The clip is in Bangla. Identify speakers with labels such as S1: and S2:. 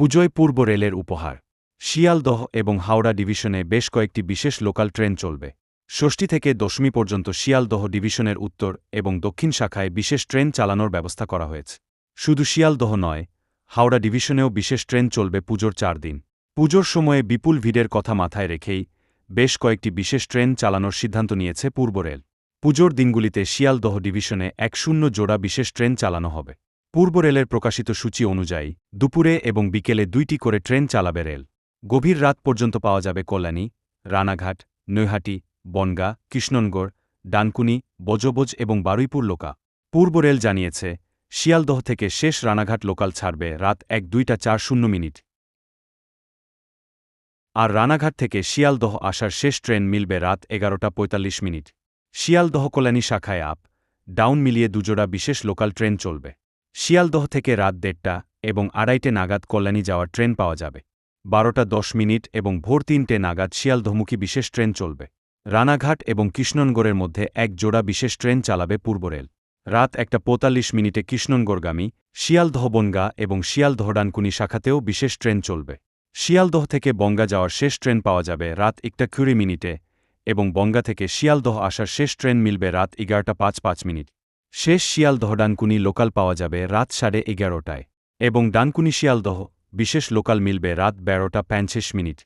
S1: পুজোয় পূর্ব রেলের উপহার। শিয়ালদহ এবং হাওড়া ডিভিশনে বেশ কয়েকটি বিশেষ লোকাল ট্রেন চলবে। ষষ্ঠী থেকে দশমী পর্যন্ত শিয়ালদহ ডিভিশনের উত্তর এবং দক্ষিণ শাখায় বিশেষ ট্রেন চালানোর ব্যবস্থা করা হয়েছে। শুধু শিয়ালদহ নয়, হাওড়া ডিভিশনেও বিশেষ ট্রেন চলবে পুজোর চার দিন। পুজোর সময়ে বিপুল ভিড়ের কথা মাথায় রেখেই বেশ কয়েকটি বিশেষ ট্রেন চালানোর সিদ্ধান্ত নিয়েছে পূর্ব রেল। পুজোর দিনগুলিতে শিয়ালদহ ডিভিশনে এক শূন্য জোড়া বিশেষ ট্রেন চালানো হবে। পূর্ব রেলের প্রকাশিত সূচি অনুযায়ী, দুপুরে এবং বিকেলে দুইটি করে ট্রেন চালাবে রেল। গভীর রাত পর্যন্ত পাওয়া যাবে কল্যাণী, রানাঘাট, নৈহাটি, বনগা, কৃষ্ণনগড়, ডানকুনি, বজবজ এবং বারুইপুর লোকা। পূর্ব রেল জানিয়েছে, শিয়ালদহ থেকে শেষ রানাঘাট লোকাল ছাড়বে রাত এক দুইটা চার শূন্য মিনিট। আর রানাঘাট থেকে শিয়ালদহ আসার শেষ ট্রেন মিলবে রাত এগারোটা পঁয়তাল্লিশ মিনিট। শিয়ালদহ কল্যাণী শাখায় আপ, ডাউন মিলিয়ে দুজোড়া বিশেষ লোকাল ট্রেন চলবে। শিয়ালদহ থেকে রাত দেড়টা এবং আড়াইটে নাগাদ কল্যাণী যাওয়ার ট্রেন পাওয়া যাবে। বারোটা দশ মিনিট এবং ভোর তিনটে নাগাদ শিয়ালদহমুখী বিশেষ ট্রেন চলবে। রানাঘাট এবং কৃষ্ণনগরের মধ্যে এক জোড়া বিশেষ ট্রেন চালাবে পূর্ব রেল। রাত একটা পঁয়তাল্লিশ মিনিটে কৃষ্ণনগরগামী শিয়ালদহ বনগা এবং শিয়ালদহ ডানকুনি শাখাতেও বিশেষ ট্রেন চলবে। শিয়ালদহ থেকে বঙ্গা যাওয়ার শেষ ট্রেন পাওয়া যাবে রাত একটা কুড়ি মিনিটে এবং বঙ্গা থেকে শিয়ালদহ আসার শেষ ট্রেন মিলবে রাত এগারোটা পাঁচ পাঁচ মিনিট। শেষ শিয়ালদহ ডানকুনি লোকাল পাওয়া যাবে রাত সাড়ে এগারোটায়। এবং ডানকুনি শিয়ালদহ বিশেষ লোকাল মিলবে রাত বারোটা পঞ্চাশ মিনিট।